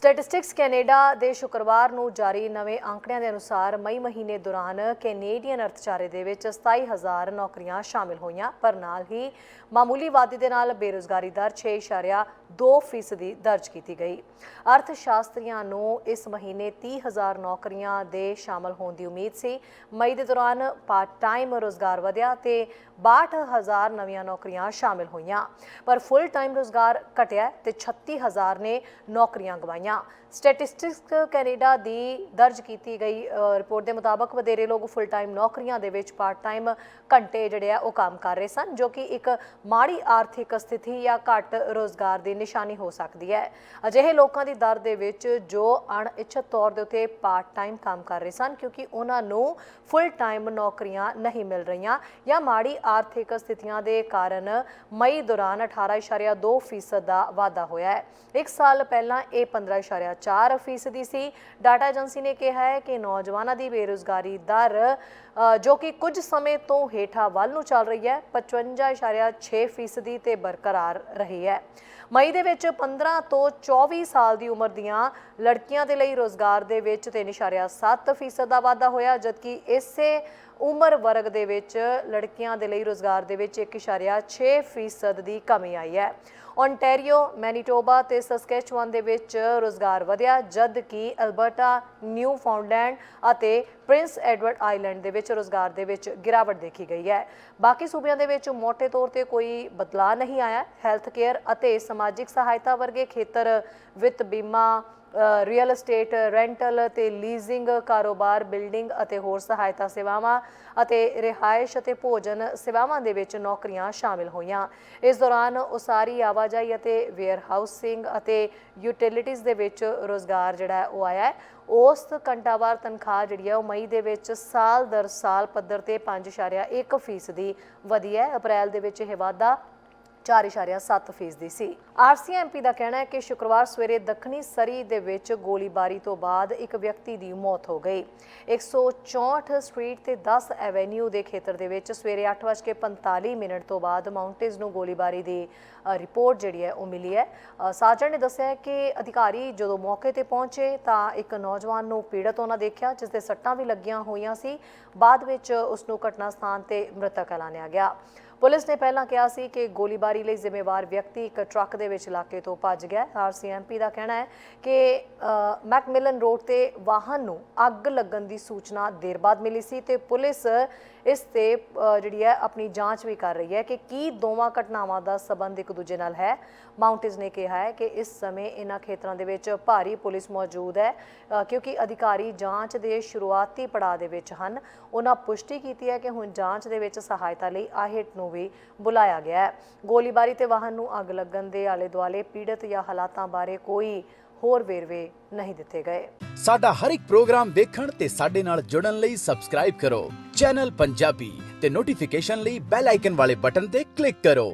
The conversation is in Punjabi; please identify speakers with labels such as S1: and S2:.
S1: ਸਟੈਟਿਸਟਿਕਸ ਕੈਨੇਡਾ ਦੇ ਸ਼ੁੱਕਰਵਾਰ ਨੂੰ ਜਾਰੀ ਨਵੇਂ ਅੰਕੜਿਆਂ ਦੇ ਅਨੁਸਾਰ ਮਈ ਮਹੀਨੇ ਦੌਰਾਨ ਕੈਨੇਡੀਅਨ ਅਰਥਚਾਰੇ ਦੇ ਵਿੱਚ 27000 ਨੌਕਰੀਆਂ ਸ਼ਾਮਿਲ ਹੋਈਆਂ, ਪਰ ਨਾਲ ਹੀ ਮਾਮੂਲੀ ਵਾਧੇ ਦੇ ਨਾਲ ਬੇਰੁਜ਼ਗਾਰੀ ਦਰ 6.2 ਫੀਸਦੀ ਦਰਜ ਕੀਤੀ ਗਈ। ਅਰਥ ਸ਼ਾਸਤਰੀਆਂ ਨੂੰ ਇਸ ਮਹੀਨੇ 30000 ਨੌਕਰੀਆਂ ਦੇ ਸ਼ਾਮਲ ਹੋਣ ਦੀ ਉਮੀਦ ਸੀ। ਮਈ ਦੇ ਦੌਰਾਨ ਪਾਰਟ ਟਾਈਮ ਰੋਜ਼ਗਾਰ ਵਧਿਆ ਤੇ 62000 ਨਵੀਆਂ ਨੌਕਰੀਆਂ ਸ਼ਾਮਿਲ ਹੋਈਆਂ, ਪਰ ਫੁੱਲ ਟਾਈਮ ਰੋਜ਼ਗਾਰ ਘਟਿਆ ਤੇ 36000 ਨੇ ਨੌਕਰੀਆਂ ਗਵਾਈਆਂ। ਸਟੈਟਿਸਟਿਕਸ ਕੈਨੇਡਾ ਦੀ ਦਰਜ ਕੀਤੀ ਗਈ ਰਿਪੋਰਟ ਦੇ ਮੁਤਾਬਕ ਵਧੇਰੇ ਲੋਕ ਫੁੱਲ ਟਾਈਮ ਨੌਕਰੀਆਂ ਦੇ ਵਿੱਚ ਪਾਰਟ ਟਾਈਮ ਘੰਟੇ ਜਿਹੜੇ ਆ ਉਹ ਕੰਮ ਕਰ ਰਹੇ ਸਨ, ਜੋ ਕਿ ਇੱਕ ਮਾੜੀ ਆਰਥਿਕ ਸਥਿਤੀ ਜਾਂ ਘੱਟ ਰੋਜ਼ਗਾਰ ਦੀ ਨਿਸ਼ਾਨੀ ਹੋ ਸਕਦੀ ਹੈ। ਅਜਿਹੇ ਲੋਕਾਂ ਦੀ ਦਰ ਦੇ ਵਿੱਚ ਜੋ ਅਣਇੱਛਤ ਤੌਰ ਦੇ ਉੱਤੇ ਪਾਰਟ ਟਾਈਮ ਕੰਮ ਕਰ ਰਹੇ ਸਨ, ਕਿਉਂਕਿ ਉਹਨਾਂ ਨੂੰ ਫੁੱਲ ਟਾਈਮ ਨੌਕਰੀਆਂ ਨਹੀਂ ਮਿਲ ਰਹੀਆਂ ਜਾਂ ਮਾੜੀ ਆਰਥਿਕ ਸਥਿਤੀਆਂ ਦੇ ਕਾਰਨ ਮਈ ਦੌਰਾਨ 18.2 ਫੀਸਦ ਦਾ ਵਾਧਾ ਹੋਇਆ ਹੈ। ਇੱਕ ਸਾਲ ਪਹਿਲਾਂ ਇਹ 15.4 ਫੀਸਦੀ ਸੀ। ਡਾਟਾ ਏਜੰਸੀ ਨੇ ਕਿਹਾ ਹੈ ਕਿ ਨੌਜਵਾਨਾਂ ਦੀ ਬੇਰੁਜ਼ਗਾਰੀ ਦਰ ਜੋ ਕਿ ਕੁਝ ਸਮੇਂ ਤੋਂ ਹੇਠਾਂ ਵੱਲ ਨੂੰ ਚੱਲ ਰਹੀ ਹੈ 55.6 ਫੀਸਦੀ ਤੇ ਬਰਕਰਾਰ ਰਹੀ ਹੈ। ਮਈ ਦੇ ਵਿੱਚ 15 ਤੋਂ 24 ਸਾਲ ਦੀ ਉਮਰ ਦੀਆਂ ਲੜਕੀਆਂ ਦੇ ਲਈ ਰੋਜ਼ਗਾਰ ਦੇ ਵਿੱਚ 3.7 ਫੀਸਦ ਦਾ ਵਾਧਾ ਹੋਇਆ, ਜਦਕਿ ਇਸੇ ਉਮਰ ਵਰਗ ਦੇ ਵਿੱਚ ਲੜਕੀਆਂ ਦੇ ਲਈ ਰੋਜ਼ਗਾਰ ਦੇ ਵਿੱਚ 1.6 ਫੀਸਦ ਦੀ ਕਮੀ ਆਈ ਹੈ। ਓਨਟਾਰੀਓ ਮੈਨੀਟੋਬਾ ਤੇ ਸਸਕੈਚੁਆਨ ਦੇ ਵਿੱਚ ਰੋਜ਼ਗਾਰ ਵਧਿਆ, ਜਦ ਕਿ ਅਲਬਰਟਾ ਨਿਊ ਫਾਊਂਡਲੈਂਡ ਅਤੇ ਪ੍ਰਿੰਸ ਐਡਵਰਡ ਆਈਲੈਂਡ ਦੇ ਵਿੱਚ ਰੋਜ਼ਗਾਰ ਦੇ ਵਿੱਚ ਗਿਰਾਵਟ ਦੇਖੀ ਗਈ ਹੈ। ਬਾਕੀ ਸੂਬਿਆਂ ਦੇ ਵਿੱਚ ਮੋٹے ਤੌਰ ਤੇ ਕੋਈ ਬਦਲਾਅ ਨਹੀਂ ਆਇਆ। ਹੈਲਥ ਕੇਅਰ ਅਤੇ ਸਮਾਜਿਕ ਸਹਾਇਤਾ ਵਰਗੇ ਖੇਤਰ ਵਿੱਤ ਬੀਮਾ ਰੀਅਲ ਏਸਟੇਟ ਰੈਂਟਲ ਤੇ ਲੀਜ਼ਿੰਗ ਕਾਰੋਬਾਰ ਬਿਲਡਿੰਗ ਅਤੇ ਹੋਰ ਸਹਾਇਤਾ ਸੇਵਾਵਾਂ ਅਤੇ ਰਿਹਾਇਸ਼ ਅਤੇ ਭੋਜਨ ਸੇਵਾਵਾਂ ਦੇ ਵਿੱਚ ਨੌਕਰੀਆਂ ਸ਼ਾਮਿਲ ਹੋਈਆਂ। ਇਸ ਦੌਰਾਨ ਉਸਾਰੀ, ਆਵਾਜਾਈ ਅਤੇ ਵੇਅਰ ਹਾਊਸਿੰਗ ਅਤੇ ਯੂਟਿਲਿਟੀਜ਼ ਦੇ ਵਿੱਚ ਰੋਜ਼ਗਾਰ ਜਿਹੜਾ ਉਹ ਆਇਆ ਹੈ। ਉਸ ਘੰਟਾਵਾਰ ਤਨਖਾਹ ਜਿਹੜੀ ਹੈ ਉਹ ਮਈ ਦੇ ਵਿੱਚ ਸਾਲ ਦਰ ਸਾਲ ਪੱਧਰ ਤੇ 5.1 ਫੀਸਦੀ ਵਧੀ ਹੈ। ਅਪ੍ਰੈਲ ਦੇ ਵਿੱਚ ਇਹ ਵਾਧਾ 4.7 ਫੀਸਦੀ ਸੀ। ਆਰਸੀਐਮਪੀ ਦਾ ਕਹਿਣਾ ਹੈ ਕਿ ਸ਼ੁੱਕਰਵਾਰ ਸਵੇਰੇ ਦੱਖਣੀ ਸਰੀ ਦੇ ਵਿੱਚ ਗੋਲੀਬਾਰੀ ਤੋਂ ਬਾਅਦ ਇੱਕ ਵਿਅਕਤੀ ਦੀ ਮੌਤ ਹੋ ਗਈ। 164 ਸਟਰੀਟ ਤੇ 10 ਐਵੇਨਿਊ ਦੇ ਖੇਤਰ ਦੇ ਵਿੱਚ ਸਵੇਰੇ 8:45 ਮਿੰਟ ਤੋਂ ਬਾਅਦ ਮਾਊਂਟੇਨਸ ਨੂੰ ਗੋਲੀਬਾਰੀ ਦੀ ਰਿਪੋਰਟ ਜਿਹੜੀ ਹੈ ਉਹ ਮਿਲੀ ਹੈ। ਅ, ਸਾਜਣ ਨੇ ਦੱਸਿਆ ਕਿ ਅਧਿਕਾਰੀ ਜਦੋਂ ਮੌਕੇ ਤੇ ਪਹੁੰਚੇ ਤਾਂ ਇੱਕ ਨੌਜਵਾਨ ਨੂੰ ਪੀੜਤ ਉਹਨਾਂ ਦੇਖਿਆ ਜਿਸ ਦੇ ਸੱਟਾਂ ਵੀ ਲੱਗੀਆਂ ਹੋਈਆਂ ਸੀ। ਬਾਅਦ ਵਿੱਚ ਉਸ ਨੂੰ ਘਟਨਾ ਸਥਾਨ ਤੇ ਮ੍ਰਿਤਕ ਐਲਾਨਿਆ ਗਿਆ। ਪੁਲਿਸ ਨੇ ਪਹਿਲਾਂ ਕਿਹਾ ਸੀ ਕਿ ਗੋਲੀਬਾਰੀ ਲਈ ਜ਼ਿੰਮੇਵਾਰ ਵਿਅਕਤੀ ਇੱਕ ਟਰੱਕ ਦੇ ਵਿੱਚ ਇਲਾਕੇ ਤੋਂ ਭੱਜ ਗਿਆ ਆਰਸੀਐਮਪੀ ਦਾ ਕਹਿਣਾ ਹੈ ਕਿ ਮੈਕਮਿਲਨ ਰੋਡ ਤੇ ਵਾਹਨ ਨੂੰ ਅੱਗ ਲੱਗਣ ਦੀ ਸੂਚਨਾ ਦੇਰ ਬਾਅਦ ਮਿਲੀ ਸੀ ਤੇ ਪੁਲਿਸ ਇਸ ਤੇ ਜਿਹੜੀ ਹੈ, ਆਪਣੀ ਜਾਂਚ ਵੀ ਕਰ ਰਹੀ ਹੈ ਕਿ ਕੀ ਦੋਵਾਂ ਘਟਨਾਵਾਂ ਦਾ ਸਬੰਧ ਇੱਕ ਦੂਜੇ ਨਾਲ ਹੈ। ਮਾਊਂਟੇਨਸ ਨੇ ਕਿਹਾ ਹੈ ਕਿ ਇਸ ਸਮੇਂ ਇਹਨਾਂ ਖੇਤਰਾਂ ਦੇ ਵਿੱਚ ਭਾਰੀ ਪੁਲਿਸ ਮੌਜੂਦ ਹੈ ਕਿਉਂਕਿ ਅਧਿਕਾਰੀ ਜਾਂਚ ਦੇ ਸ਼ੁਰੂਆਤੀ ਪੜਾਅ ਦੇ ਵਿੱਚ ਹਨ। ਉਹਨਾਂ ਪੁਸ਼ਟੀ ਕੀਤੀ ਹੈ ਕਿ ਹੁਣ ਜਾਂਚ ਦੇ ਵਿੱਚ ਸਹਾਇਤਾ ਲਈ ਆਹਿਟ ਨੂੰ ਵੀ ਬੁਲਾਇਆ ਗਿਆ ਹੈ। ਗੋਲੀਬਾਰੀ ਤੇ ਵਾਹਨ ਨੂੰ ਅੱਗ ਲੱਗਣ ਦੇ ਆਲੇ ਦੁਆਲੇ ਪੀੜਤ ਜਾਂ ਹਾਲਾਤਾਂ ਬਾਰੇ ਕੋਈ ਹੋਰ ਵੇਰਵੇ ਨਹੀਂ ਦਿੱਤੇ ਗਏ।
S2: ਸਾਡਾ ਹਰ ਇੱਕ ਪ੍ਰੋਗਰਾਮ ਦੇਖਣ ਤੇ ਸਾਡੇ ਨਾਲ ਜੁੜਨ ਲਈ ਸਬਸਕ੍ਰਾਈਬ ਕਰੋ। ਚੈਨਲ ਪੰਜਾਬੀ ਤੇ ਨੋਟੀਫਿਕੇਸ਼ਨ ਲਈ ਬੈਲ ਆਈਕਨ ਵਾਲੇ ਬਟਨ ਤੇ ਕਲਿੱਕ ਕਰੋ।